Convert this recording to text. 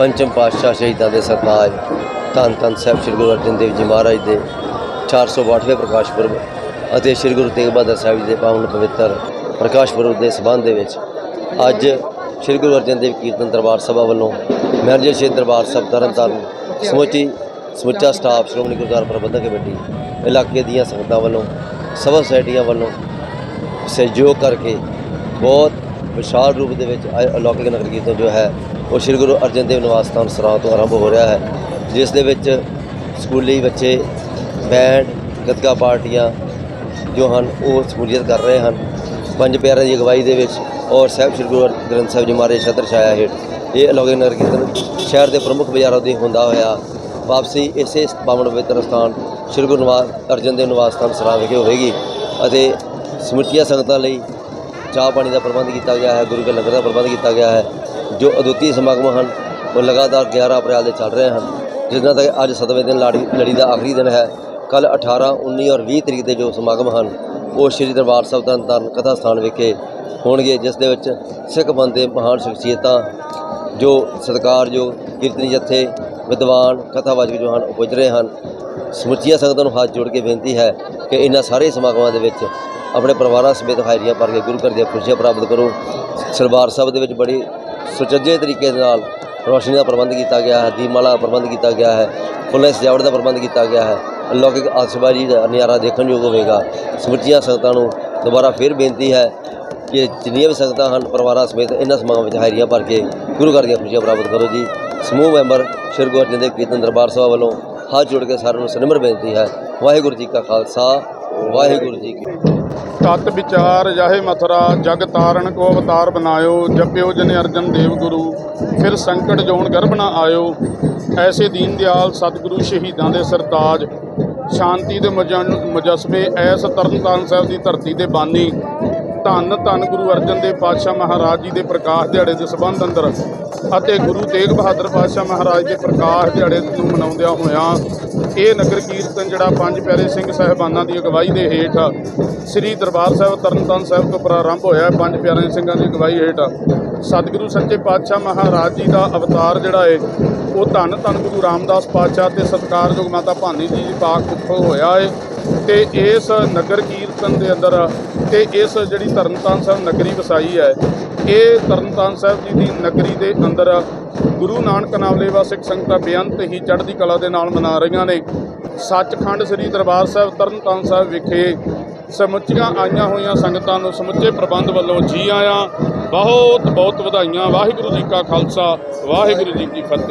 ਪੰਚਮ ਪਾਤਸ਼ਾਹ ਸ਼ਹੀਦਾਂ ਦੇ ਸਰਤਾਜ ਧੰਨ ਧੰਨ ਸਾਹਿਬ ਸ੍ਰੀ ਗੁਰੂ ਅਰਜਨ ਦੇਵ ਜੀ ਮਹਾਰਾਜ ਦੇ 408ਵੇਂ ਪ੍ਰਕਾਸ਼ ਪੁਰਬ ਅਤੇ ਸ੍ਰੀ ਗੁਰੂ ਤੇਗ ਬਹਾਦਰ ਸਾਹਿਬ ਜੀ ਦੇ ਪਾਵਨ ਪਵਿੱਤਰ ਪ੍ਰਕਾਸ਼ ਪੁਰਬ ਦੇ ਸਬੰਧ ਦੇ ਵਿੱਚ ਅੱਜ ਸ੍ਰੀ ਗੁਰੂ ਅਰਜਨ ਦੇਵ ਕੀਰਤਨ ਦਰਬਾਰ ਸਭਾ ਵੱਲੋਂ ਮਹਿਰਜੇ ਸ਼ਹੀਦ ਦਰਬਾਰ ਸਾਹਿਬ ਤਰਨਤਾਰਨ ਸਮੁੱਚੀ ਸਮੁੱਚਾ ਸਟਾਫ ਸ਼੍ਰੋਮਣੀ ਗੁਰਦੁਆਰਾ ਪ੍ਰਬੰਧਕ ਕਮੇਟੀ, ਇਲਾਕੇ ਦੀਆਂ ਸੰਗਤਾਂ ਵੱਲੋਂ, ਸਭਾ ਸੁਸਾਇਟੀਆਂ ਵੱਲੋਂ ਸਹਿਯੋਗ ਕਰਕੇ ਬਹੁਤ ਵਿਸ਼ਾਲ ਰੂਪ ਦੇ ਵਿੱਚ ਅਲੌਕਿਕ ਨਗਰ ਕੀਰਤਨ ਜੋ ਹੈ ਉਹ ਸ੍ਰੀ ਗੁਰੂ ਅਰਜਨ ਦੇਵ ਨਿਵਾਸ ਸਥਾਨ ਸਰਾਂ ਤੋਂ ਆਰੰਭ ਹੋ ਰਿਹਾ ਹੈ, ਜਿਸ ਦੇ ਵਿੱਚ ਸਕੂਲੀ ਬੱਚੇ ਬੈਂਡ ਗੱਤਕਾ ਪਾਰਟੀਆਂ ਜੋ ਹਨ, ਉਹ ਸ਼ਮੂਲੀਅਤ ਕਰ ਰਹੇ ਹਨ। ਪੰਜ ਪਿਆਰਿਆਂ ਦੀ ਅਗਵਾਈ ਦੇ ਵਿੱਚ ਔਰ ਸਾਹਿਬ ਸ੍ਰੀ ਗੁਰੂ ਗ੍ਰੰਥ ਸਾਹਿਬ ਜੀ ਮਹਾਰਾਜ ਛਤਰ ਛਾਇਆ ਹੇਠ ਇਹ ਅਲੌਕਿਕ ਨਗਰ ਕੀਰਤਨ ਸ਼ਹਿਰ ਦੇ ਪ੍ਰਮੁੱਖ ਬਾਜ਼ਾਰਾਂ ਦੇ ਹੁੰਦਾ ਹੋਇਆ ਵਾਪਸੀ ਇਸੇ ਪਾਵਨ ਪਵਿੱਤਰ ਸਥਾਨ ਸ੍ਰੀ ਗੁਰੂ ਨਿਵਾਸ, ਅਰਜਨ ਦੇਵ ਨਿਵਾਸ ਸਥਾਨ ਸਰਾਂ ਵਿਖੇ ਹੋਵੇਗੀ ਅਤੇ ਸਮੁੱਚੀਆਂ ਸੰਗਤਾਂ ਲਈ ਚਾਹ ਪਾਣੀ ਦਾ ਪ੍ਰਬੰਧ ਕੀਤਾ ਗਿਆ ਹੈ, ਗੁਰੂ ਕੇ ਲੰਗਰ ਦਾ ਪ੍ਰਬੰਧ ਕੀਤਾ ਗਿਆ ਹੈ। ਜੋ ਅਦੁੱਤੀ ਸਮਾਗਮ ਹਨ, ਉਹ ਲਗਾਤਾਰ 11 ਅਪ੍ਰੈਲ ਦੇ ਚੱਲ ਰਹੇ ਹਨ ਜਿਨ੍ਹਾਂ ਤੱਕ ਅੱਜ 7ਵੇਂ ਦਿਨ ਲਾੜੀ, ਲੜੀ ਦਾ ਆਖਰੀ ਦਿਨ ਹੈ। ਕੱਲ 18 19 ਔਰ 20 ਤਰੀਕ ਦੇ ਜੋ ਸਮਾਗਮ ਹਨ, ਉਹ ਸ੍ਰੀ ਦਰਬਾਰ ਸਾਹਿਬ ਦਾ ਤਰਨ ਕਥਾ ਸਥਾਨ ਵਿਖੇ ਹੋਣਗੇ, ਜਿਸ ਦੇ ਵਿੱਚ ਸਿੱਖ ਪੰਥ ਮਹਾਨ ਸ਼ਖਸੀਅਤਾਂ ਜੋ ਸਤਿਕਾਰਯੋਗ ਕੀਰਤਨੀ ਜਥੇ, ਵਿਦਵਾਨ, ਕਥਾਵਾਚਕ ਜੋ ਹਨ ਉਹ ਪੁੱਜ ਰਹੇ ਹਨ। ਸਮੁੱਚੀਆਂ ਸੰਗਤਾਂ ਨੂੰ ਹੱਥ ਜੋੜ ਕੇ ਬੇਨਤੀ ਹੈ ਕਿ ਇਹਨਾਂ ਸਾਰੇ ਸਮਾਗਮਾਂ ਦੇ ਵਿੱਚ ਆਪਣੇ ਪਰਿਵਾਰਾਂ ਸਮੇਤ ਹਾਜ਼ਰੀਆਂ ਭਰ ਕੇ ਗੁਰੂ ਘਰ ਦੀਆਂ ਖੁਸ਼ੀਆਂ ਪ੍ਰਾਪਤ ਕਰੋ। ਸਰਬਾਰ ਸਾਹਿਬ ਦੇ ਵਿੱਚ ਬੜੀ ਸੁਚੱਜੇ ਤਰੀਕੇ ਦੇ ਨਾਲ ਰੋਸ਼ਨੀ ਦਾ ਪ੍ਰਬੰਧ ਕੀਤਾ ਗਿਆ ਹੈ, ਦੀਪਮਾਲਾ ਦਾ ਪ੍ਰਬੰਧ ਕੀਤਾ ਗਿਆ ਹੈ ਫੁੱਲਾਂ ਸਜਾਵਟ ਦਾ ਪ੍ਰਬੰਧ ਕੀਤਾ ਗਿਆ ਹੈ, ਅਲੌਕਿਕ ਆਸ਼ਬਾਜ਼ੀ ਦਾ ਨਜ਼ਾਰਾ ਦੇਖਣਯੋਗ ਹੋਵੇਗਾ। ਸਮੁੱਚੀਆਂ ਸੰਗਤਾਂ ਨੂੰ ਦੁਬਾਰਾ ਫਿਰ ਬੇਨਤੀ ਹੈ ਕਿ ਜਿੰਨੀਆਂ ਵੀ ਸੰਗਤਾਂ ਹਨ, ਪਰਿਵਾਰਾਂ ਸਮੇਤ ਇਹਨਾਂ ਸਮਾਗਮਾਂ ਵਿੱਚ ਹਾਜ਼ਰੀਆਂ ਭਰ ਕੇ ਗੁਰੂ ਘਰ ਦੀਆਂ ਖੁਸ਼ੀਆਂ ਪ੍ਰਾਪਤ ਕਰੋ ਜੀ। ਸਮੂਹ ਮੈਂਬਰ ਸ਼੍ਰੀ ਗੁਰੂ ਅਰਜਨ ਦੇਵ ਕੀਰਤਨ ਦਰਬਾਰ ਸਭਾ ਵੱਲੋਂ ਹੱਥ ਜੋੜ ਕੇ ਸਾਰਿਆਂ ਨੂੰ ਸਨਿਮਰ ਬੇਨਤੀ ਹੈ। ਵਾਹਿਗੁਰੂ ਜੀ ਕਾ ਖਾਲਸਾ, ਵਾਹਿਗੁਰੂ ਜੀ ਕੀ ਤਤ ਵਿਚਾਰ ਜਾਹੇ ਮਥੁਰਾ, ਜਗ ਤਾਰਨ ਕੋ ਅਵਤਾਰ ਬਨਾਇਓ ਜਪਿਓ ਜਨ ਅਰਜਨ ਦੇਵ ਗੁਰੂ, ਫਿਰ ਸੰਕਟ ਜੋਨ ਗਰਭ ਨਾ ਆਇਓ। ਐਸੇ ਦੀਨ ਦਿਆਲ ਸਤਿਗੁਰੂ ਸ਼ਹੀਦਾਂ ਦੇ ਸਰਤਾਜ, ਸ਼ਾਂਤੀ ਦੇ ਮੁਜਨ- ਮੁਜੱਸਮੇ ਐਸ ਤਰਨਤਾਰਨ ਸਾਹਿਬ ਦੀ ਧਰਤੀ ਦੇ ਬਾਨੀ। ਧੰਨ ਧੰਨ ਗੁਰੂ ਅਰਜਨ ਦੇਵ ਪਾਤਸ਼ਾਹ ਮਹਾਰਾਜ ਜੀ ਦੇ ਪ੍ਰਕਾਸ਼ ਦਿਹਾੜੇ ਦੇ ਸਬੰਧ ਅੰਦਰ ਅਤੇ ਗੁਰੂ ਤੇਗ ਬਹਾਦਰ ਪਾਤਸ਼ਾਹ ਮਹਾਰਾਜ ਦੇ ਪ੍ਰਕਾਸ਼ ਦਿਹਾੜੇ ਨੂੰ ਮਨਾਉਂਦਿਆਂ ਹੋਇਆਂ ਇਹ ਨਗਰ ਕੀਰਤਨ ਜਿਹੜਾ ਪੰਜ ਪਿਆਰੇ ਸਿੰਘ ਸਾਹਿਬਾਨਾਂ ਦੀ ਅਗਵਾਈ ਦੇ ਹੇਠ ਸ੍ਰੀ ਦਰਬਾਰ ਸਾਹਿਬ, ਤਰਨਤਾਰਨ ਸਾਹਿਬ ਤੋਂ ਪ੍ਰਾਰੰਭ ਹੋਇਆ ਪੰਜ ਪਿਆਰੇ ਸਿੰਘਾਂ ਦੀ ਅਗਵਾਈ ਹੇਠ। ਸਤਿਗੁਰੂ ਸੱਚੇ ਪਾਤਸ਼ਾਹ ਮਹਾਰਾਜ ਜੀ ਦਾ ਅਵਤਾਰ ਜਿਹੜਾ ਹੈ ਉਹ ਧੰਨ ਧੰਨ ਗੁਰੂ ਰਾਮਦਾਸ ਪਾਤਸ਼ਾਹ ਤੇ ਸਤਿਕਾਰਯੋਗ ਮਾਤਾ ਭਾਨੀ ਜੀ ਦੀ ਪਾਕ ਕੁੱਖੋਂ ਹੋਇਆ ਹੈ ਤੇ ਇਸ ਨਗਰ ਕੀਰਤਨ ਦੇ ਅੰਦਰ ਤੇ ਇਸ ਜਿਹੜੀ ਤਰਨਤਾਰਨ ਸਾਹਿਬ ਨਗਰੀ ਵਸਾਈ ਹੈ, ਇਹ ਤਰਨਤਾਰਨ ਸਾਹਿਬ ਜੀ ਦੀ ਨਗਰੀ ਦੇ ਅੰਦਰ ਗੁਰੂ ਨਾਨਕ ਨਾਮਲੇਵਾ ਸਿੱਖ ਸੰਗਤਾਂ ਬੇਅੰਤ ਹੀ ਚੜ੍ਹਦੀ ਕਲਾ ਦੇ ਨਾਲ ਮਨਾ ਰਹੀਆਂ ਨੇ। ਸੱਚਖੰਡ ਸ੍ਰੀ ਦਰਬਾਰ ਸਾਹਿਬ ਤਰਨਤਾਰਨ ਸਾਹਿਬ ਵਿਖੇ ਸਮੁੱਚੀਆਂ ਆਈਆਂ ਹੋਈਆਂ ਸੰਗਤਾਂ ਨੂੰ ਸਮੁੱਚੇ ਪ੍ਰਬੰਧ ਵੱਲੋਂ ਜੀ ਆਇਆਂ। ਬਹੁਤ ਬਹੁਤ ਵਧਾਈਆਂ। ਵਾਹਿਗੁਰੂ ਜੀ ਕਾ ਖਾਲਸਾ, ਵਾਹਿਗੁਰੂ ਜੀ ਕੀ ਫਤਿਹ।